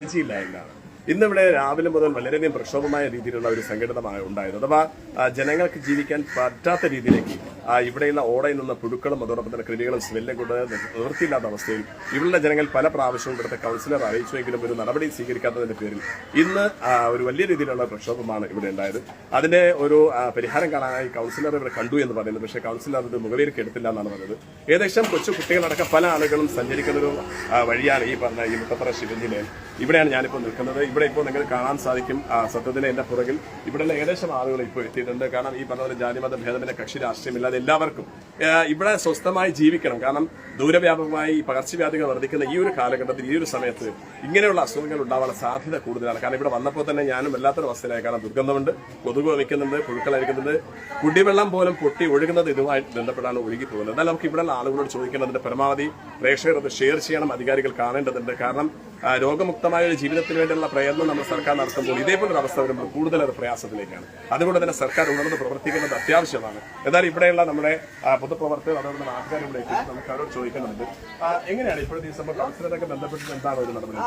ഇല്ല എന്നാണ് ഇന്നിവിടെ രാവിലെ മുതൽ വളരെയധികം പ്രക്ഷോഭമായ രീതിയിലുള്ള ഒരു സംഘടനമാണ് ഉണ്ടായത് അഥവാ ജനങ്ങൾക്ക് ജീവിക്കാൻ പറ്റാത്ത രീതിയിലേക്ക് ഇവിടെയുള്ള ഓടയിൽ നിന്ന് പുഴുക്കളും അതോടൊപ്പം തന്നെ കൃതികളും സ്മെല്ലും കൊണ്ട് നിവൃത്തിയില്ലാത്ത അവസ്ഥയിൽ ഇവിടെ ജനങ്ങൾ പല പ്രാവശ്യവും ഇവിടുത്തെ കൗൺസിലർ അറിയിച്ചുവെങ്കിലും ഒരു നടപടി സ്വീകരിക്കാത്തതിന്റെ പേരിൽ ഇന്ന് ഒരു വലിയ രീതിയിലുള്ള പ്രക്ഷോഭമാണ് ഇവിടെ ഉണ്ടായത്. അതിന്റെ ഒരു പരിഹാരം കാണാനായി കൗൺസിലർ ഇവിടെ കണ്ടു എന്ന് പറയുന്നത്. പക്ഷേ കൗൺസിലർ അത് മുഖവേരിക്ക് എടുത്തില്ല എന്നാണ് പറഞ്ഞത്. ഏകദേശം കൊച്ചു കുട്ടികളടക്കം പല ആളുകളും സഞ്ചരിക്കുന്ന ഒരു വഴിയാണ് ഈ പറഞ്ഞ ഈ മുത്തപ്പുറ ശിവഞ്ചിലയിൽ ഇവിടെയാണ് ഞാനിപ്പോൾ നിൽക്കുന്നത്. ഇവിടെ ഇപ്പോൾ നിങ്ങൾക്ക് കാണാൻ സാധിക്കും. സത്യത്തിൽ എന്റെ പുറകിൽ ഇവിടെയുള്ള ഏകദേശം ആളുകൾ ഇപ്പോൾ എത്തിയിട്ടുണ്ട്. കാരണം ഈ പറഞ്ഞ ജാതി ജാതിമത ഭേദമില്ല കക്ഷി രാഷ്ട്രീയമില്ലാതെ എല്ലാവർക്കും ഇവിടെ സ്വസ്ഥമായി ജീവിക്കണം. കാരണം ദൂരവ്യാപകമായി പകർച്ചവ്യാധികൾ വർദ്ധിക്കുന്ന ഈ ഒരു കാലഘട്ടത്തിൽ ഈ ഒരു സമയത്ത് ഇങ്ങനെയുള്ള അസുഖങ്ങൾ ഉണ്ടാവാനുള്ള സാധ്യത കൂടുതലാണ്. കാരണം ഇവിടെ വന്നപ്പോൾ തന്നെ ഞാനും വല്ലാത്തൊരു അവസ്ഥയിലായി. കാരണം ദുർഗന്ധമുണ്ട് കൊതുക് വമിക്കുന്നുണ്ട് പുഴുക്കളരിക്കുന്നുണ്ട് കുടിവെള്ളം പോലും പൊട്ടി ഒഴുകുന്നത് ഇതുമായി ബന്ധപ്പെട്ടാണ് ഒഴുകി പോകുന്നത്. എന്നാൽ നമുക്ക് ഇവിടെയുള്ള ആളുകളോട് ചോദിക്കേണ്ടതിന്റെ പരമാവധി പ്രേക്ഷകർ അത് ഷെയർ ചെയ്യണം അധികാരികൾ കാണേണ്ടതുണ്ട്. കാരണം രോഗമുക്തമായ ഒരു ജീവിതത്തിന് വേണ്ടിയുള്ള പ്രയത്നം നമ്മൾ സർക്കാർ നടത്തുമ്പോൾ ഇതേപോലൊരു അവസ്ഥ വരുമ്പോൾ കൂടുതൽ അത് പ്രയാസത്തിലേക്കാണ്. അതുകൊണ്ട് തന്നെ സർക്കാർ ഉണർന്ന് പ്രവർത്തിക്കുന്നത് അത്യാവശ്യമാണ്. എന്നാൽ ഇവിടെയുള്ള നമ്മുടെ പൊതുപ്രവർത്തകർ അതോടെ നാട്ടുകാർ ഇവിടെ എത്തി നമുക്ക് അവരോട് ചോദിക്കുന്നുണ്ട് എങ്ങനെയാണ് ഇപ്പോഴത്തെ ഈ സംഭവം? കൗൺസിലറൊക്കെ ബന്ധപ്പെട്ട് എന്താണ് ഒരു നടപടി?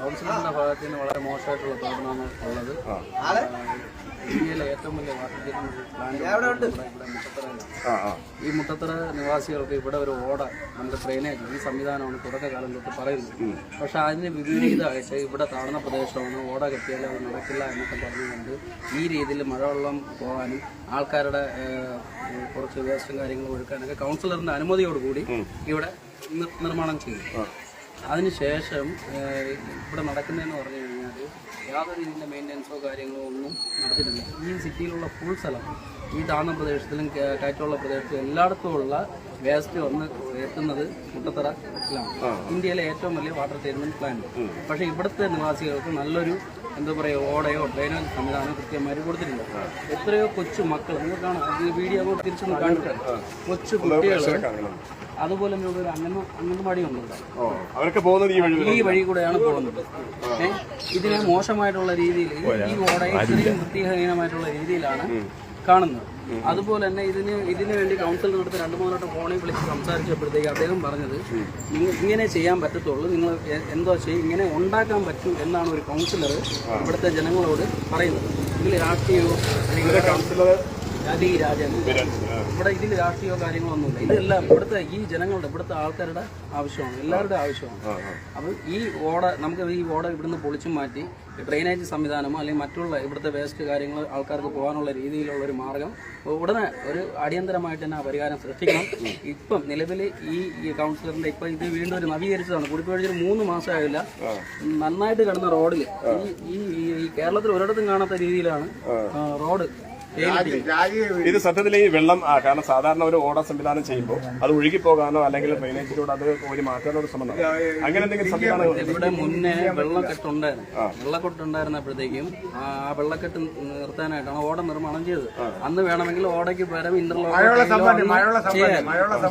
കൗൺസിലറിന്റെ ഭാഗത്ത് നിന്ന് വളരെ മോശമായിട്ടുള്ള ഉള്ളത്. ഇന്ത്യയിലെ ഏറ്റവും വലിയ ഈ മുട്ടത്തറ നിവാസികൾക്ക് ഇവിടെ ഒരു ഓട നമ്മുടെ ഡ്രെയിനേജ് ഈ സംവിധാനമാണ് തുടക്കകാലം തൊട്ട് പറയുന്നത്. പക്ഷെ അതിന് വിപരീതമായിട്ട് ഇവിടെ താഴ്ന്ന പ്രദേശമാണ് ഓട കെട്ടിയാൽ അത് നടക്കില്ല എന്നൊക്കെ പറഞ്ഞുകൊണ്ട് ഈ രീതിയിൽ മഴവെള്ളം പോകാനും ആൾക്കാരുടെ കുറച്ച് വേസ്റ്റും കാര്യങ്ങളും ഒഴുക്കാനൊക്കെ കൗൺസിലറിന്റെ അനുമതിയോടുകൂടി ഇവിടെ നിർമ്മാണം ചെയ്തു. അതിനുശേഷം ഇവിടെ നടക്കുന്നതെന്ന് പറഞ്ഞു കഴിഞ്ഞാൽ യാതൊരു ഇതിന്റെ മെയിന്റനൻസോ കാര്യങ്ങളോ ഒന്നും നടത്തിയിട്ടില്ല. ഈ സിറ്റിയിലുള്ള ഫുൾ സ്ഥലം ഈ താഴ്ന്ന പ്രദേശത്തിലും കയറ്റമുള്ള പ്രദേശത്തിലും എല്ലായിടത്തും ഉള്ള വേസ്റ്റ് വന്ന് എത്തുന്നത് മുട്ടത്തറയിലാണ് ഇന്ത്യയിലെ ഏറ്റവും വലിയ വാട്ടർ ട്രീറ്റ്മെന്റ് പ്ലാന്റ് പക്ഷേ ഇവിടുത്തെ നിവാസികൾക്ക് നല്ലൊരു എന്താ പറയുക ഓടയോ ട്രെയിനോ സംവിധാനം കൃത്യമായിട്ട് കൊടുത്തിട്ടില്ല. എത്രയോ കൊച്ചു മക്കൾ നിങ്ങൾ കാണാം ഈ വീഡിയോ അങ്ങോട്ട് തിരിച്ചൊന്ന് കാണിക്കാം കൊച്ചു കുട്ടികൾ അതുപോലെ തന്നെ ഇവിടെ ഒരു അംഗന അംഗൻവാടി ഉണ്ട് അവരൊക്കെ പോകുന്നത് ഈ വഴി ഈ വഴി കൂടെയാണ് പോകുന്നത്. ഇതിനെ മോശമായിട്ടുള്ള രീതിയിൽ ഈ ഓടയെ ഇത്രയും വൃത്തിഹീനമായിട്ടുള്ള രീതിയിലാണ് കാണുന്നത്. അതുപോലെ തന്നെ ഇതിന് ഇതിനു വേണ്ടി കൗൺസിലർ രണ്ടു രണ്ട് മൂന്നോട്ട് ഫോണിൽ വിളിച്ച് സംസാരിച്ചപ്പോഴത്തേക്ക് അദ്ദേഹം പറഞ്ഞത് ഇങ്ങനെ ചെയ്യാൻ പറ്റത്തുള്ളൂ. നിങ്ങൾ എന്തോ ചെയ്യും ഇങ്ങനെ ഉണ്ടാക്കാൻ പറ്റും എന്നാണ് ഒരു കൗൺസിലർ ഇവിടുത്തെ ജനങ്ങളോട് പറയുന്നത്. ഇതിൽ രാഷ്ട്രീയവും കൗൺസിലർ രാജീവ് രാജൻ ഇവിടെ ഇതിൽ രാഷ്ട്രീയമോ കാര്യങ്ങളൊന്നുമില്ല ഇതെല്ലാം ഇവിടുത്തെ ഈ ജനങ്ങളുടെ ഇവിടുത്തെ ആൾക്കാരുടെ ആവശ്യമാണ് എല്ലാവരുടെ ആവശ്യമാണ്. അപ്പോൾ ഈ ഓട നമുക്ക് ഈ ഓട ഇവിടുന്ന് പൊളിച്ചു മാറ്റി ഡ്രെയിനേജ് സംവിധാനമോ അല്ലെങ്കിൽ മറ്റുള്ള ഇവിടുത്തെ വേസ്റ്റ് കാര്യങ്ങൾ ആൾക്കാർക്ക് പോകാനുള്ള രീതിയിലുള്ള ഒരു മാർഗം ഉടനെ ഒരു അടിയന്തരമായിട്ട് തന്നെ ആ പരിഹാരം സൃഷ്ടിക്കണം. ഇപ്പം നിലവിൽ ഈ ഈ കൗൺസിലറിന്റെ ഇപ്പം ഇത് വീണ്ടും ഒരു നവീകരിച്ചതാണ്. കുടിപ്പഴിഞ്ഞൊരു മൂന്ന് മാസമായില്ല. നന്നായിട്ട് കിടന്ന റോഡിൽ ഈ ഈ- കേരളത്തിൽ ഒരിടത്തും കാണാത്ത രീതിയിലാണ് റോഡ് ഇത് സത്യത്തിൽ ഈ വെള്ളം ആ, കാരണം സാധാരണ ഒരു ഓട സംവിധാനം ചെയ്യുമ്പോൾ അത് ഒഴുകി പോകാനോ അല്ലെങ്കിൽ ഡ്രെയിനേജിലൂടെ അത് ഒരു മാറ്റാനോ ഒരു ശ്രമം. അങ്ങനെ എന്തെങ്കിലും സംവിധാനം ഇവിടെ മുന്നേ വെള്ളക്കെട്ടുണ്ടായിരുന്നു വെള്ളക്കെട്ടുണ്ടായിരുന്നപ്പോഴത്തേക്കും ആ. വെള്ളക്കെട്ട് നിർത്താനായിട്ടാണ് ഓട നിർമ്മാണം ചെയ്തത്. അന്ന് വേണമെങ്കിൽ ഓടയ്ക്ക് പകരം ഇന്റർലോക്ക്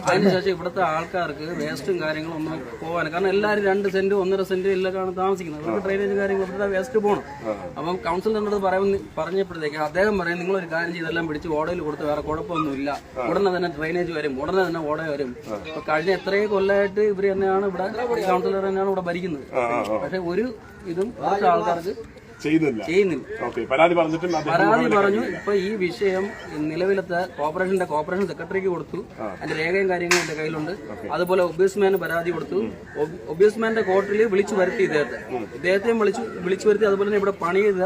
അതിനുശേഷം ഇവിടുത്തെ ആൾക്കാർക്ക് വേസ്റ്റും കാര്യങ്ങളും ഒന്നും പോകാൻ കാരണം എല്ലാവരും രണ്ട് സെന്റ് ഒന്നര സെന്റ് എല്ലാം താമസിക്കുന്നത്. അവർക്ക് ഡ്രെയിനേജ് കാര്യങ്ങൾ ഇവിടുത്തെ വേസ്റ്റ് പോകണം. അപ്പം കൗൺസിലറിന്റെ അടുത്ത് പറയുന്ന പറഞ്ഞപ്പോഴത്തേക്ക് അദ്ദേഹം പറയും നിങ്ങൾ ഒരു കാര്യം ചെയ്തെല്ലാം പിടിച്ച് ഓടയിൽ കൊടുത്ത് വേറെ കുഴപ്പമൊന്നുമില്ല. ഉടനെ തന്നെ ഡ്രെയിനേജ് വരും. ഉടനെ തന്നെ ഓട വരും. ഇപ്പൊ കഴിഞ്ഞ എത്രയും കൊല്ലമായിട്ട് ഇവർ തന്നെയാണ് ഇവിടെ കൗൺസിലർ തന്നെയാണ് ഇവിടെ ഭരിക്കുന്നത്. പക്ഷെ ഒരു ഇതും കുറച്ച് ആൾക്കാർക്ക് ചെയ്യുന്നില്ല. പരാതി പറഞ്ഞു ഇപ്പൊ ഈ വിഷയം നിലവിലത്തെ കോർപ്പറേഷന്റെ കോർപ്പറേഷൻ സെക്രട്ടറിക്ക് കൊടുത്തു. അതിന്റെ രേഖയും കാര്യങ്ങളും എന്റെ കയ്യിലുണ്ട്. അതുപോലെ ഒബ്യൂസ്മാന് പരാതി കൊടുത്തു. ഒബ്- ഒബ്യൂസ്മാന്റെ കോർട്ടിൽ വിളിച്ചു വരുത്തി ഇദ്ദേഹത്തെ. ഇദ്ദേഹത്തെയും വിളിച്ചു വിളിച്ചു വരുത്തി അതുപോലെ തന്നെ ഇവിടെ പണി ചെയ്ത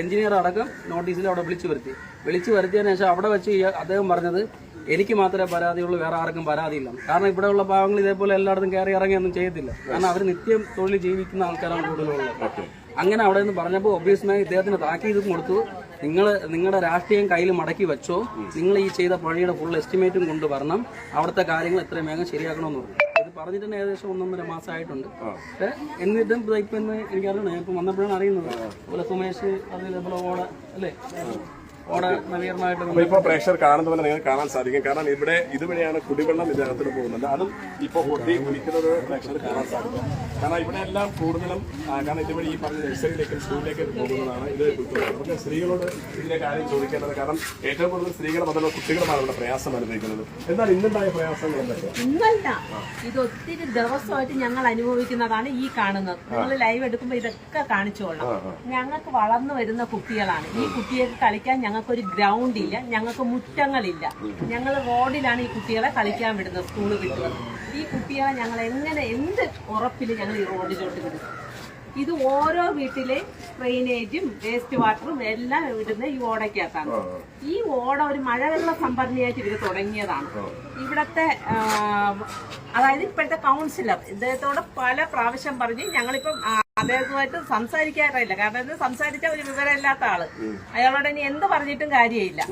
എഞ്ചിനീയർ അടക്കം നോട്ടീസിൽ അവിടെ വിളിച്ചു വരുത്തി. വിളിച്ചു വരുത്തിയതിനു ശേഷം അവിടെ വെച്ച് അദ്ദേഹം പറഞ്ഞത് എനിക്ക് മാത്രമേ പരാതിയുള്ളൂ വേറെ ആർക്കും പരാതിയില്ല. കാരണം ഇവിടെയുള്ള പാവങ്ങൾ ഇതേപോലെ എല്ലായിടത്തും കയറി ഇറങ്ങിയൊന്നും ചെയ്യത്തില്ല. കാരണം അവർ നിത്യം തൊഴിൽ ജീവിക്കുന്ന ആൾക്കാരാണ് കൂടുതലുള്ളത്. അങ്ങനെ അവിടെ നിന്ന് പറഞ്ഞപ്പോൾ ഒബ്വിയസ്മായി ഇദ്ദേഹത്തിന് താക്കീത് കൊടുത്തു. നിങ്ങൾ നിങ്ങളുടെ രാഷ്ട്രീയം കയ്യിൽ മടക്കി വെച്ചോ. നിങ്ങൾ ഈ ചെയ്ത പണിയുടെ ഫുൾ എസ്റ്റിമേറ്റും കൊണ്ടുവരണം അവിടുത്തെ കാര്യങ്ങൾ എത്രയും വേഗം ശരിയാക്കണമെന്ന് പറഞ്ഞു. പറഞ്ഞിട്ട് തന്നെ ഏകദേശം ഒന്നൊന്നര മാസമായിട്ടുണ്ട്. പക്ഷേ എന്നിട്ടും ബ്രേക്ക് ഇപ്പം ഇന്ന് എനിക്കറിയണം. ഇപ്പം വന്നപ്പോഴാണ് അറിയുന്നത്. അതുപോലെ സുമേഷ് അതേപോലെ ഓട അല്ലേ? ഓട നവീകരണമായിട്ട് അപ്പൊ ഇപ്പൊ പ്രേക്ഷകർ കാണുന്ന പോലെ നിങ്ങൾക്ക് കാണാൻ സാധിക്കും. കാരണം ഇവിടെ ഇതുവഴിയാണ് കുടിവെള്ളം ഇതിനകത്ത് പോകുന്നത്. അതും ഇപ്പൊ കൂട്ടി കുടിക്കുന്നത് പ്രേക്ഷകർ കാണാൻ സാധിക്കും. കാരണം ഇവിടെ എല്ലാം കൂടുതലും കാരണം ഇതുവഴി ഈ പറഞ്ഞ നഴ്സറിയിലേക്കും സ്കൂളിലേക്കും പോകുന്നതാണ് ഇത് കുട്ടികൾ നമുക്ക് സ്ത്രീകളോട് ഇതിന്റെ കാര്യം ചോദിക്കേണ്ടത് കാരണം ഏറ്റവും കൂടുതൽ സ്ത്രീകളെ അതുപോലെ കുട്ടികളുമാണ് ഇവിടെ പ്രയാസം അനുഭവിക്കുന്നത്. എന്നാൽ ഇന്നുണ്ടായ പ്രയാസങ്ങൾ എന്തൊക്കെയാണ് ഇന്നല്ല. ഇത് ഒത്തിരി ദിവസമായിട്ട് ഞങ്ങൾ അനുഭവിക്കുന്നതാണ് ഈ കാണുന്നത്. നിങ്ങൾ ലൈവ് എടുക്കുമ്പോൾ ഇതൊക്കെ കാണിച്ചോളാം. ഞങ്ങൾക്ക് വളർന്നു വരുന്ന കുട്ടികളാണ്. ഈ കുട്ടികൾക്ക് കളിക്കാൻ ഞങ്ങൾക്കൊരു ഗ്രൗണ്ട് ഇല്ല ഞങ്ങൾക്ക് മുറ്റങ്ങളില്ല. ഞങ്ങൾ റോഡിലാണ് ഈ കുട്ടികളെ കളിക്കാൻ വിടുന്നത് സ്കൂൾ വിടുന്നത് ഈ കുട്ടികളെ ഞങ്ങൾ എങ്ങനെ എന്ത് ഉറപ്പിൽ ഞങ്ങൾ ഈ റോഡിലോട്ട് വിടും? ഇത് ഓരോ വീട്ടിലെ ഡ്രെയിനേജും വേസ്റ്റ് വാട്ടറും എല്ലാം ഇടുന്ന ഈ ഓടയ്ക്കകത്താണ്. ഈ ഓട ഒരു മഴവെള്ള സംഭരണിയായിട്ട് ഇവർ തുടങ്ങിയതാണ്. ഇവിടത്തെ അതായത് ഇപ്പോഴത്തെ കൗൺസിലർ ഇദ്ദേഹത്തോട് പല പ്രാവശ്യം പറഞ്ഞ് ഞങ്ങളിപ്പം അദ്ദേഹവുമായിട്ട് സംസാരിക്കാറില്ല. കാരണം ഇത് സംസാരിച്ച ഒരു വിവരമില്ലാത്ത ആൾ. അയാളോട് ഇനി എന്ത് പറഞ്ഞിട്ടും കാര്യമില്ല.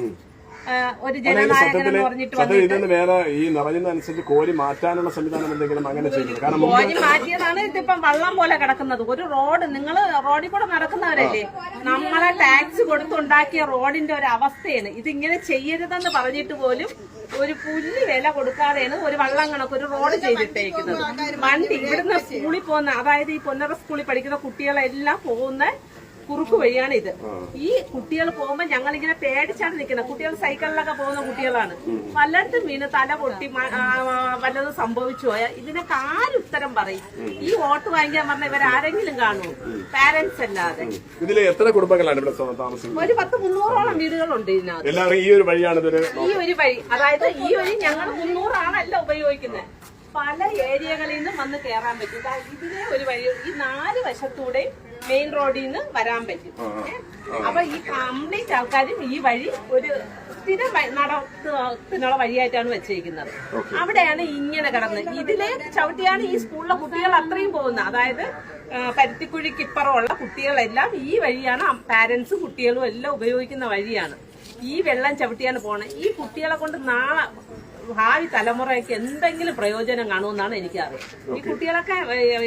ഒരു ജനനായകൻ എന്ന് പറഞ്ഞിട്ട് വന്നിട്ട് വേറെ ഈ നിറയുന്നതനുസരിച്ച് കോരി മാറ്റാനുള്ള സംവിധാനം എന്തെങ്കിലും അങ്ങനെ കോരി മാറ്റിയതാണ് ഇതിപ്പം വള്ളം പോലെ കിടക്കുന്നത്. ഒരു റോഡ് നിങ്ങൾ റോഡിൽ കൂടെ നടക്കുന്നവരല്ലേ? നമ്മളെ ടാക്സ് കൊടുത്തുണ്ടാക്കിയ റോഡിന്റെ ഒരു അവസ്ഥയാണ്. ഇതിങ്ങനെ ചെയ്യരുതെന്ന് പറഞ്ഞിട്ട് പോലും ഒരു പുല്ല് വില കൊടുക്കാതെയാണ് ഒരു വള്ളം കണക്ക് ഒരു റോഡ് ചെയ്തിട്ടേക്കുന്നത്. വണ്ടി ഇവിടുന്ന് സ്കൂളിൽ പോകുന്ന അതായത് ഈ പൊന്നറ സ്കൂളിൽ പഠിക്കുന്ന കുട്ടികളെല്ലാം പോകുന്ന കുറുക്ക് വഴിയാണ് ഇത്. ഈ കുട്ടികൾ പോകുമ്പോൾ ഞങ്ങൾ ഇങ്ങനെ പേടിച്ചാണ് നിൽക്കുന്നത് കുട്ടികൾ സൈക്കിളിലൊക്കെ പോകുന്ന കുട്ടികളാണ്. പലയിടത്തും വീണ് തല പൊട്ടി വല്ലതും സംഭവിച്ചു പോയാൽ ഇതിനൊക്കെ ആരുത്തരം പറയും? ഈ വോട്ട് വാങ്ങിക്കാൻ പറഞ്ഞ ഇവർ ആരെങ്കിലും കാണുമോ? പാരന്റ്സ് അല്ലാതെ. ഇതിൽ എത്ര കുടുംബങ്ങളാണ് ഇവിടെ താമസിക്കുന്നത്? ഒരു പത്ത് മുന്നൂറോളം വീടുകളുണ്ട് ഇതിനകത്ത്. എല്ലാവരും ഈ ഒരു വഴിയാണ് ഈ ഒരു വഴി. അതായത് ഈ വഴി ഞങ്ങൾ മുന്നൂറാണല്ല ഉപയോഗിക്കുന്നത് പല ഏരിയകളിൽ നിന്നും വന്ന് കയറാൻ പറ്റും. ഇതിനെ ഒരു വഴി. ഈ നാല് വശത്തൂടെ മെയിൻ റോഡിൽ നിന്ന് വരാൻ പറ്റും? അപ്പൊ ഈ കംപ്ലീറ്റ് ആൾക്കാരും ഈ വഴി ഒരു സ്ഥിരം നടത്തുന്നുള്ള നടത്തിനുള്ള വഴിയായിട്ടാണ് വെച്ചിരിക്കുന്നത്. അവിടെയാണ് ഇങ്ങനെ കിടന്ന്. ഇതിലെ ചവിട്ടിയാണ് ഈ സ്കൂളിലെ കുട്ടികൾ അത്രയും പോകുന്നത്. അതായത് പരുത്തിക്കുഴിക്ക് ഇപ്പുറമുള്ള കുട്ടികളെല്ലാം ഈ വഴിയാണ് പാരന്റ്സും കുട്ടികളും എല്ലാം ഉപയോഗിക്കുന്ന വഴിയാണ്. ഈ വെള്ളം ചവിട്ടിയാണ് പോണത് ഈ കുട്ടികളെ കൊണ്ട് നാളെ ഭാവി തലമുറയ്ക്ക് എന്തെങ്കിലും പ്രയോജനം കാണുമെന്നാണ് എനിക്കറിയാം. ഈ കുട്ടികളൊക്കെ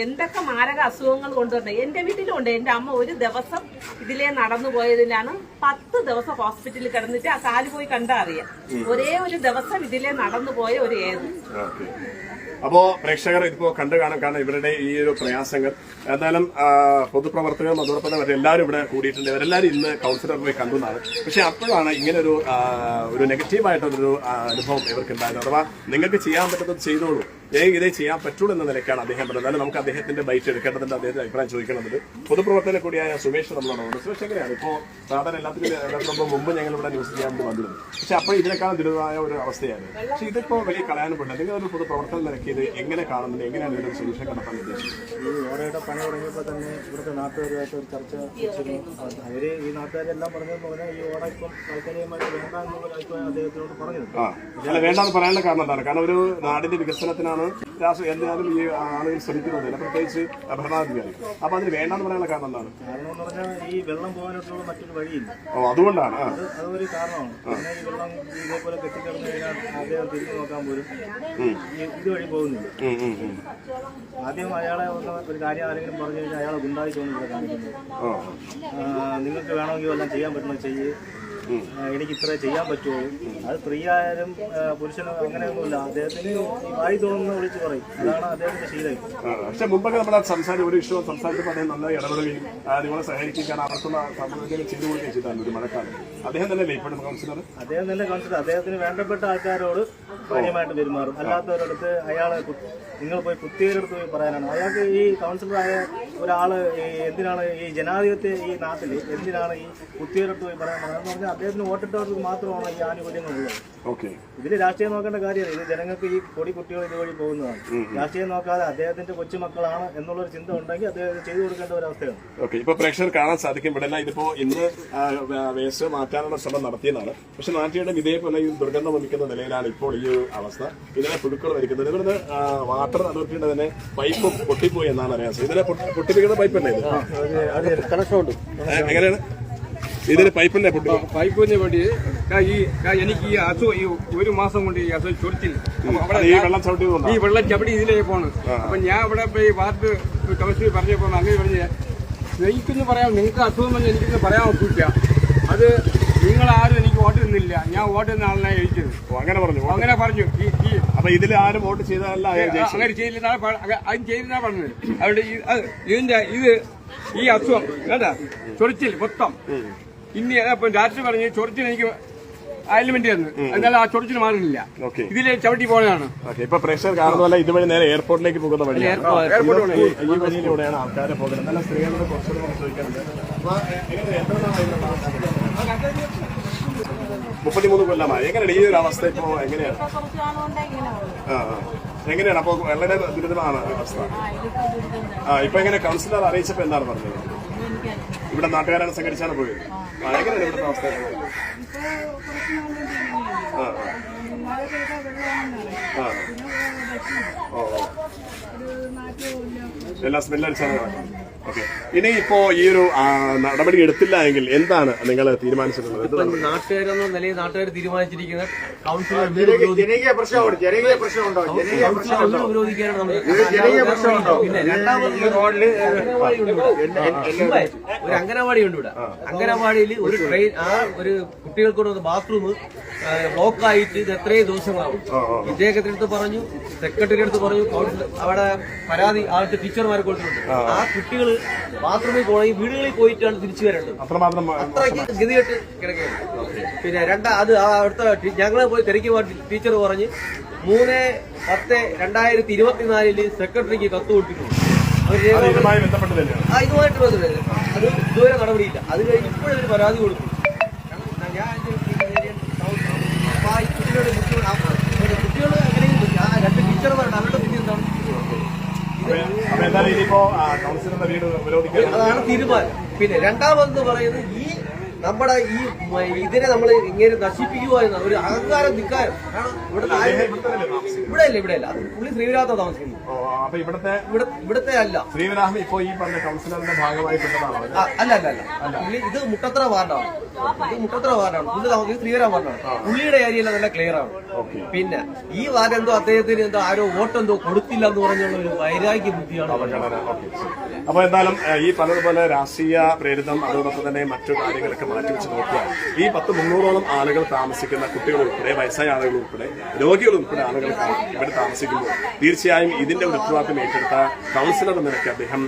എന്തൊക്കെ മാരക അസുഖങ്ങൾ കൊണ്ടുവരുന്നത് എന്റെ വീട്ടിലും ഉണ്ട്. എന്റെ അമ്മ ഒരു ദിവസം ഇതിലേ നടന്നു പോയതിലാണ് പത്ത് ദിവസം ഹോസ്പിറ്റലിൽ കിടന്നിട്ട് ആ കാൽ പോയി കണ്ടാ അറിയാം. ഒരേ ഒരു ദിവസം ഇതിലേ നടന്നു പോയ ഒരു ഏത്. അപ്പോ പ്രേക്ഷകർ ഇതിപ്പോ കണ്ടു കാണാൻ കാരണം ഇവരുടെ ഈ ഒരു പ്രയാസങ്ങൾ. എന്നാലും പൊതുപ്രവർത്തകർ പൊതുപ്രവർത്തകരും അതോടൊപ്പം തന്നെ എല്ലാവരും ഇവിടെ കൂടിയിട്ടുണ്ട്. ഇവരെല്ലാവരും ഇന്ന് കൗൺസിലർ പോയി കണ്ടുന്നാണ് പക്ഷെ അപ്പോഴാണ് ഇങ്ങനെ ഒരു ഒരു നെഗറ്റീവായിട്ടുള്ളൊരു അനുഭവം ഇവർക്ക് ഉണ്ടായത് അഥവാ നിങ്ങൾക്ക് ചെയ്യാൻ പറ്റുന്നത് ചെയ്തോളൂ. ഇതേ ചെയ്യാൻ പറ്റുള്ളൂ എന്ന നിലയ്ക്കാണ് അദ്ദേഹം പറഞ്ഞത്. എന്നാലും നമുക്ക് അദ്ദേഹത്തിന്റെ ബൈറ്റ് എടുക്കേണ്ടതുണ്ട് അദ്ദേഹത്തിന്റെ അഭിപ്രായം ചോദിക്കുന്നത് പൊതുപ്രവർത്തന കൂടിയായ സുമേഷ് നമ്മളാണ് സുമേഷ് എങ്ങനെയാണ് ഇപ്പോ സാധാരണ എല്ലാത്തിനും മുമ്പ് ഞങ്ങൾ ഇവിടെ ന്യൂസ് ചെയ്യാൻ വേണ്ടി വന്നിരുന്നു. പക്ഷെ അപ്പോൾ ഇതിനേക്കാൾ ദുരിതമായ ഒരു അവസ്ഥയാണ്. പക്ഷെ ഇതിപ്പോ വലിയ കളയാനും പറ്റില്ല നിങ്ങൾ ഒരു പൊതുപ്രവർത്തനം നിലയ്ക്ക് ഇത് എങ്ങനെ കാണുന്നത് എങ്ങനെയാണ് ഇതിന്റെ സൊല്യൂഷൻ കണ്ടെത്താൻ ഉദ്ദേശിച്ചത് ഈ ഓടയുടെ പണി തുടങ്ങിയപ്പോൾ തന്നെ ഇവിടുത്തെ നാട്ടുകാരുമായിട്ട് ഒരു ചർച്ച അവർ ഈ നാട്ടുകാരെല്ലാം പറഞ്ഞതെന്ന് പറഞ്ഞാൽ ഈ ഓട ഇപ്പം താൽക്കാലികമായിട്ട് വേണ്ട എന്നുള്ള അദ്ദേഹത്തിനോട് പറഞ്ഞത് വേണ്ടാന്ന് പറയാനുള്ള കാരണം എന്താണ്? കാരണം ഒരു നാടിന്റെ വികസനത്തിനാണ് രാഷ്ട്രീയ എന്തായാലും ഈ ആളുകൾ ശ്രമിക്കുന്നത് പ്രത്യേകിച്ച് ഭരണാധികാരി. അപ്പൊ അതിന് വേണ്ടാന്ന് പറയാനുള്ള കാരണം എന്താണ്? കാരണം എന്ന് പറഞ്ഞാൽ ഈ വെള്ളം പോകാനായിട്ടുള്ള മറ്റൊരു വഴിയില്ല. ഓ അതുകൊണ്ടാണ്. അത് അതൊരു കാരണമാണ്. പിന്നെ ഈ വെള്ളം ഇതേപോലെ കെട്ടിക്കിടന്നു കഴിഞ്ഞാൽ അദ്ദേഹം തിരിഞ്ഞു നോക്കാൻ പോലും ഈ ഇതുവഴി പോകുന്നില്ല. ആദ്യം അയാളെ ഒന്ന് ഒരു കാര്യം ആരെങ്കിലും പറഞ്ഞു കഴിഞ്ഞാൽ അയാളെ ഗുണ്ടായി തോന്നുന്നില്ല കാണിക്കുന്നത് നിങ്ങൾക്ക് വേണമെങ്കിൽ എല്ലാം ചെയ്യാൻ പറ്റുന്നത് ചെയ്യ്. എനിക്ക് ഇത്ര ചെയ്യാൻ പറ്റുമോ അത് സ്ത്രീ ആയാലും പുരുഷനും അങ്ങനെയൊന്നുമില്ല. അദ്ദേഹത്തിന് വായി തോന്നുന്ന വിളിച്ച് പറയും. അതാണ് അദ്ദേഹത്തിന്റെ ശീലം. പക്ഷെ മുമ്പൊക്കെ നമ്മൾ സംസാരിച്ച ഒരു ഇഷ്ടം സംസാരിച്ചപ്പോൾ അദ്ദേഹം നല്ല ഇടപെടുകയും നിങ്ങളെ സഹായിക്കുകയും കാരണം അവർക്കുള്ള സംബന്ധികൾ ചെയ്തു കൊടുക്കുകയും ചെയ്താണ് ഒരു മഴക്കാലം അദ്ദേഹം തന്നെയല്ലേ ഇപ്പോഴും കൗൺസിലർ? അദ്ദേഹം തന്നെ കൗൺസിലർ. അദ്ദേഹത്തിന് വേണ്ടപ്പെട്ട ആൾക്കാരോട് കാര്യമായിട്ട് പെരുമാറും. അല്ലാത്തവരടുത്ത് അയാളെ നിങ്ങൾ പോയി കുത്തിയവരടുത്ത് പോയി പറയാനാണ്. അയാൾക്ക് ഈ കൗൺസിലറായ ഒരാൾ എന്തിനാണ് ഈ ജനാധിപത്യ ഈ നാട്ടിൽ എന്തിനാണ് ഈ കുത്തിയവരടുത്ത് പോയി പറയാൻ എന്ന് പറഞ്ഞാൽ അദ്ദേഹത്തിന് വോട്ടിട്ടവർക്ക് മാത്രമാണ് ഈ ഓക്കെ. ഇതിൽ രാഷ്ട്രീയം നോക്കേണ്ട കാര്യമില്ല. ഇത് ജനങ്ങൾക്ക് ഈ പൊടി കുട്ടികൾ ഇതുവഴി പോകുന്നതാണ്. രാഷ്ട്രീയം നോക്കാതെ അദ്ദേഹത്തിന്റെ കൊച്ചുമക്കളാണ് എന്നുള്ളൊരു ചിന്ത ഉണ്ടെങ്കിൽ അദ്ദേഹം ചെയ്തു കൊടുക്കേണ്ട ഒരു അവസ്ഥയാണ്. ഓക്കെ. ഇപ്പൊ പ്രേക്ഷകർ കാണാൻ സാധിക്കും. ഇവിടെ ഇതിപ്പോ ഇന്ന് വേസ്റ്റ് മാറ്റാനുള്ള ശ്രമം നടത്തിയതാണ് പക്ഷെ നാട്ടിയുടെ ഇതേപോലെ ഈ ദുർഗന്ധം വമിക്കുന്ന നിലയിലാണ് ഇപ്പോൾ ഈ ഒരു അവസ്ഥ. ഇതിലെ പുഴുക്കൾ വരിക്കുന്നത് ഇവിടുന്ന് വാട്ടർ അതോറിറ്റിയുടെ തന്നെ പൈപ്പ് പൊട്ടിപ്പോയി എന്നാണ് അറിയാൻ ഇതിലെ പൊട്ടിപ്പിക്കുന്ന പൈപ്പ് അല്ലേ ഇത്? കണക്ഷൻ ഉണ്ട്. എങ്ങനെയാണ്? ഇതിന് പൈപ്പിന്റെ പൊട്ടി? പൈപ്പിന് വേണ്ടി ഈ എനിക്ക് ഈ അസുഖം ഈ ഒരു മാസം കൊണ്ട് ഈ അസുഖം ചൊരിച്ചില്ല ഈ വെള്ളം ചവിട്ടിയതുകൊണ്ടാണ് ഈ വെള്ളം ചവിടി ഇതിലേക്ക് പോണ്. അപ്പൊ ഞാൻ ഇവിടെ പോയി വാർഡ് കൗൺസിൽ പറഞ്ഞപ്പോ അങ്ങനെ പറഞ്ഞ് എനിക്കൊന്ന് പറയാം നിങ്ങൾക്ക് അസുഖം എന്ന് എനിക്കൊന്ന് പറയാൻ ഒക്കില്ല. അത് നിങ്ങൾ ആരും എനിക്ക് വോട്ട് തന്നില്ല. ഞാൻ വോട്ട് തന്ന ആളിനെ ജയിച്ചത്. അങ്ങനെ പറഞ്ഞു അങ്ങനെ പറഞ്ഞു. അപ്പൊ ഇതിൽ ആരും വോട്ട് ചെയ്തതല്ല അങ്ങനെ ചെയ്തില്ല അതും ചെയ്തിരുന്നാ പറഞ്ഞത്. അവിടെ ഇതിന്റെ ഇത് ഈ അസുഖം കേട്ടാ? ചൊറിച്ചിൽ മൊത്തം. ഇനി ഇപ്പം രാത്രി പറഞ്ഞ് ചൊറിച്ചിൽ എനിക്ക് അയൽമെന്റ് തന്നു. എന്നാലും ആ ചൊറിച്ചിന് മാറിയില്ല ഓക്കെ. ഇതിലെ ചവിട്ടി ഓക്കെ ഇപ്പൊ പ്രഷർ കാരണമല്ല ഇതുവഴി നേരെ എയർപോർട്ടിലേക്ക് പോകുന്ന വഴി ഈ- വഴിയിലൂടെയാണ് ആൾക്കാരെ പോകുന്നത്. നല്ല സ്ത്രീകളുടെ കുറച്ചുകൂടെ നമുക്ക് മുപ്പത്തിമൂന്ന് കൊല്ലമായി. എങ്ങനെയാണ് ഈ ഒരു അവസ്ഥ ഇപ്പോ എങ്ങനെയാണ്. എങ്ങനെയാണ്? അപ്പൊ വളരെ ദുരിതമാണ് അവസ്ഥ. ആ ഇപ്പൊ എങ്ങനെ കൗൺസിലർ അറിയിച്ചപ്പോ എന്താണ് പറഞ്ഞത്? ഇവിടെ നാട്ടുകാരാണ് സംഘടിച്ചാണ് പോയത്. എങ്ങനെയാണ് ഇവിടുത്തെ അവസ്ഥ? ആ ആ. ഓ എല്ലാം സ്മെല്ലടിച്ചാണ് ഓക്കെ ഇനി ഇപ്പോ ഈ ഒരു നടപടി എടുത്തില്ല എങ്കിൽ എന്താണ് നിങ്ങൾ തീരുമാനിച്ചിട്ടുള്ളത്? നാട്ടുകാരെന്ന നിലയിൽ നാട്ടുകാർ തീരുമാനിച്ചിരിക്കുന്ന കൗൺസിലർ പിന്നെ രണ്ടാമത് ഒരു അംഗനവാടി ഉണ്ട് ഇവിടെ. അംഗനവാടിയിൽ ഒരു ട്രെയിൻ ആ ഒരു കുട്ടികൾക്കൊണ്ട് ബാത്റൂം ബ്ലോക്ക് ആയിട്ട് ഇത് എത്രയും ദിവസങ്ങളാവും. വിജയകത്തിന്റെ അടുത്ത് പറഞ്ഞു സെക്രട്ടറി അടുത്ത് പറഞ്ഞു കൗൺസിലർ അവിടെ പരാതി ആദ്യത്തെ ടീച്ചർമാരെ കൊടുത്തിട്ടുണ്ട് ആ. കുട്ടികൾ ബാത്റൂമിൽ പോയി വീടുകളിൽ പോയിട്ടാണ് തിരിച്ചു വരേണ്ടത്. അത്രമാത്രം അത്രയ്ക്ക് ഗതികെട്ട് കിടക്കുകയാണ്. പിന്നെ രണ്ടാ അത് അടുത്ത ഞങ്ങൾ ഞങ്ങൾ പോയി തിരക്കി ടീച്ചർ പറഞ്ഞ് മൂന്ന് പത്ത് രണ്ടായിരത്തി ഇരുപത്തിനാലിൽ സെക്രട്ടറിക്ക് കത്ത് കൊടുത്തിട്ടുണ്ട്. ഇതുമായിട്ട് ബന്ധപ്പെട്ടില്ല അത് ഇതുവരെ നടപടിയില്ല. അത് കഴിഞ്ഞ് ഇപ്പോഴൊരു പരാതി കൊടുത്തു ഞാൻ- ഞാൻ അതിന്റെ അപ്പൊ ആ ഈ കുട്ടികളുടെ ബുദ്ധിമുട്ട് ആ കുട്ടികൾ എങ്ങനെയും ആ രണ്ട് ടീച്ചർമാരുണ്ട് അവരുടെ ബുദ്ധി എന്താണ് എന്തായാലും ഇനിയിപ്പോ കൗൺസിലറുടെ വീട് അതാണ് തീരുമാനം. പിന്നെ രണ്ടാമത് പറയുന്നത് ഈ നമ്മുടെ ഈ ഇതിനെ നമ്മൾ ഇങ്ങനെ നശിപ്പിക്കുക എന്ന ഒരു അഹങ്കാരം ധിക്കാരം ഇവിടെ അല്ല ഇവിടെ അല്ല അത് പുള്ളി ശ്രീവിരാത്ത താമസിക്കുന്നു ഇവിടത്തെ ഇവിടുത്തെ ഇവിടെ ഇവിടുത്തെ അല്ല. ശ്രീവരാഹം ഇപ്പോ ഈ പറഞ്ഞ കൗൺസിലറിന്റെ ഭാഗമായിട്ടുള്ളതാണോ? അല്ല അല്ല അല്ല. പുള്ളി ഇത് മുട്ടത്ര വാർഡാണ്. ഇത് മുട്ടത്ര വാർഡാണ്. പുള്ളി താമസിക്കുന്നത് ശ്രീവരാം വാർഡാണ്. പുള്ളിയുടെ ഏരിയയിൽ നല്ല ക്ലിയർ ആണ്. പിന്നെ ഈ വാർഡ് എന്തോ അദ്ദേഹത്തിന് എന്തോ ആരോ വോട്ടെന്തോ കൊടുത്തില്ല എന്ന് പറഞ്ഞുള്ള ഒരു വൈരാഗ്യ ബുദ്ധിയാണ് അപ്പൊ എന്തായാലും ഈ പലതുപോലെ രാഷ്ട്രീയ പ്രേരിതം അതോടൊപ്പം തന്നെ മറ്റു കാര്യങ്ങളൊക്കെ മാറ്റിവെച്ച് നോക്കുക. ഈ പത്ത് മുന്നൂറോളം ആളുകൾ താമസിക്കുന്ന കുട്ടികൾ ഉൾപ്പെടെ വയസ്സായ ആളുകൾ ഉൾപ്പെടെ രോഗികൾ ഉൾപ്പെടെ ആളുകൾ ഇവിടെ താമസിക്കുമ്പോൾ തീർച്ചയായും ഇതിന്റെ ഒരു ഏറ്റെടുത്ത കൗൺസിലർ എന്ന നിലയ്ക്ക് അദ്ദേഹം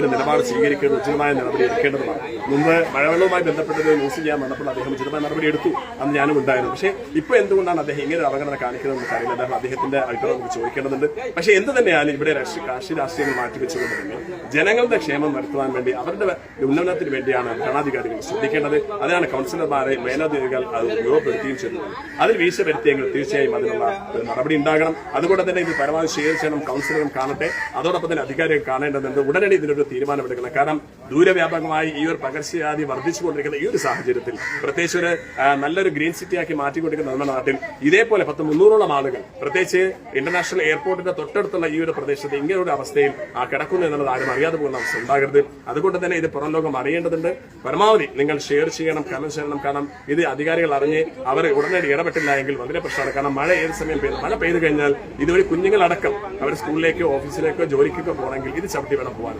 ഒരു നിലപാട് സ്വീകരിക്കേണ്ട ഉചിതമായ നടപടി എടുക്കേണ്ടതുമാണ്. മുമ്പ് മഴവെള്ളവുമായി ബന്ധപ്പെട്ട ഒരു ന്യൂസ് ചെയ്യാൻ വന്നപ്പോൾ അദ്ദേഹം ഉചിതമായ നടപടി എടുത്തു അന്ന് ഞാനും ഉണ്ടായിരുന്നു. പക്ഷേ ഇപ്പൊ എന്തുകൊണ്ടാണ് അദ്ദേഹം ഇങ്ങനെ ഒരു അവഗണന കാണിക്കുന്നത് നമുക്ക് അറിയില്ല അദ്ദേഹം അദ്ദേഹത്തിന്റെ അഭിപ്രായം നമുക്ക് ചോദിക്കേണ്ടതുണ്ട്. പക്ഷേ എന്ത് തന്നെയായാലും ഇവിടെ കാർഷിക രാഷ്ട്രീയങ്ങൾ മാറ്റിവെച്ചുകൊണ്ട് തന്നെ ജനങ്ങളുടെ ക്ഷേമം വരുത്തുവാൻ വേണ്ടി അവരുടെ ഉന്നമനത്തിന് വേണ്ടിയാണ് ഭരണാധികാരികൾ ശ്രദ്ധിക്കേണ്ടത്. അതിനാണ് കൗൺസിലർമാരെ മേലധികാരികൾ അത് ഉപയോഗപ്പെടുത്തുകയും ചെയ്യുന്നത്. അതിൽ വീഴ്ച വരുത്തിയെങ്കിൽ തീർച്ചയായും അതിനുള്ള ഒരു നടപടി ഉണ്ടാകണം. അതുകൊണ്ട് തന്നെ ഇത് പരമാവധി ചെയ്യണം കൗൺസിലറും കാണട്ടെ. അതോടൊപ്പം തന്നെ അധികാരികൾ കാണേണ്ടതുണ്ട്. ഉടനടി ഇതിനൊരു തീരുമാനമെടുക്കണം കാരണം ദൂരവ്യാപകമായി ഈ ഒരു പകർച്ചവ്യാധി വർദ്ധിച്ചുകൊണ്ടിരിക്കുന്ന ഈ ഒരു സാഹചര്യത്തിൽ പ്രത്യേകിച്ച് ഒരു നല്ലൊരു ഗ്രീൻ സിറ്റിയാക്കി മാറ്റിക്കൊണ്ടിരിക്കുന്ന നമ്മുടെ നാട്ടിൽ ഇതേപോലെ പത്ത് മുന്നൂറോളം ആളുകൾ പ്രത്യേകിച്ച് ഇന്റർനാഷണൽ എയർപോർട്ടിന്റെ തൊട്ടടുത്തുള്ള ഈ ഒരു പ്രദേശത്ത് ഇങ്ങനെ ഒരു അവസ്ഥയിൽ ആ കിടക്കുന്നു എന്നുള്ളത് ആരും അറിയാതെ പോകുന്ന അവസ്ഥ ഉണ്ടാകരുത്. അതുകൊണ്ട് തന്നെ ഇത് പുറം ലോകം അറിയേണ്ടതുണ്ട്. പരമാവധി നിങ്ങൾ ഷെയർ ചെയ്യണം കമന്റ് ചെയ്യണം കാരണം ഇത് അധികാരികൾ അറിഞ്ഞ് അവർ ഉടനടി ഇടപെട്ടില്ല എങ്കിൽ വളരെ പ്രശ്നമാണ്. കാരണം മഴ ഏത് സമയം പെയ്യുന്നു മഴ പെയ്തു കഴിഞ്ഞാൽ ഇതുവഴി കുഞ്ഞുങ്ങളടക്കം അവർ സ്കൂളിലേക്കോ ഓഫീസിലേക്കോ ജോലിക്കൊക്കെ പോകണമെങ്കിൽ ഇത് ചവിട്ടി വേണം പോകാൻ.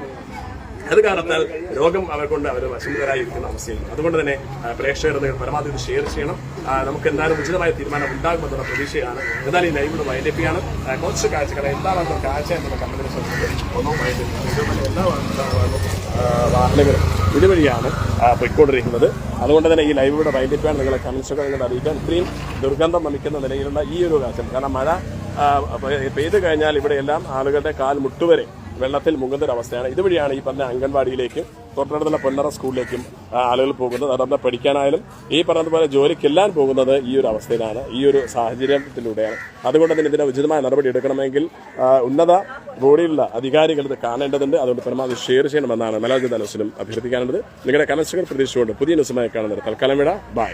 അത് കാരണത്താൽ രോഗം അവരെ കൊണ്ട് അവർ വശമിതരായിരിക്കുന്ന അവസ്ഥയാണ് അതുകൊണ്ട് തന്നെ പ്രേക്ഷകർ പരമാവധി ഇത് ഷെയർ ചെയ്യണം. നമുക്ക് എന്തായാലും ഉചിതമായ തീരുമാനം ഉണ്ടാകുമെന്നുള്ള പ്രതീക്ഷയാണ്. എന്നാലും ഈ ലൈവിലൂടെ വൈൻഡപ്പിയാണ് കുറച്ച് കാഴ്ചകളെ എന്താണ് കാഴ്ച എന്നുള്ള കമ്പനി ഒന്നും വൈൻഡപ്പ് എല്ലാ ആ, വാഹനങ്ങളും ഇതുവഴിയാണ് പോയിക്കൊണ്ടിരിക്കുന്നത്. അതുകൊണ്ട് തന്നെ ഈ ലൈവിലൂടെ വൈകിട്ടാൻ നിങ്ങളെ കമൻസുകൾ നിങ്ങൾ അറിയിക്കാൻ ഇത്രയും ദുർഗന്ധം നമിക്കുന്ന നിലയിലുള്ള ഈ ഒരു കാഴ്ച കാരണം മഴ പെയ്തു കഴിഞ്ഞാൽ ഇവിടെയെല്ലാം ആളുകളുടെ കാൽ മുട്ടുവരെ വെള്ളത്തിൽ മുങ്ങുന്ന അവസ്ഥയാണ് ഇതുവഴിയാണ് ഈ പറഞ്ഞ അംഗൻവാടിയിലേക്കും തൊട്ടടുത്തുള്ള പൊന്നറ സ്കൂളിലേക്കും ആളുകൾ പോകുന്നത്. അതവിടെ പഠിക്കാനായാലും ഈ പറഞ്ഞതുപോലെ ജോലിക്കെല്ലാം പോകുന്നത് ഈ ഒരു അവസ്ഥയിലാണ് ഈ ഒരു സാഹചര്യത്തിലൂടെയാണ്. അതുകൊണ്ട് തന്നെ ഇതിന്റെ ഉചിതമായ നടപടി എടുക്കണമെങ്കിൽ ഉന്നത ബോഡിയിലുള്ള അധികാരികൾ ഇത് കാണേണ്ടതുണ്ട്. അതുകൊണ്ട് പരമാവധി ഷെയർ ചെയ്യണമെന്നാണ് മലയാള ന്യൂസിലും അഭ്യർത്ഥിക്കാനുള്ളത്. നിങ്ങളുടെ കനസുകൾ പ്രതീക്ഷിച്ചുകൊണ്ട് പുതിയ ന്യൂസുമായി കാണുന്നത് തൽക്കാലം വിട. ബൈ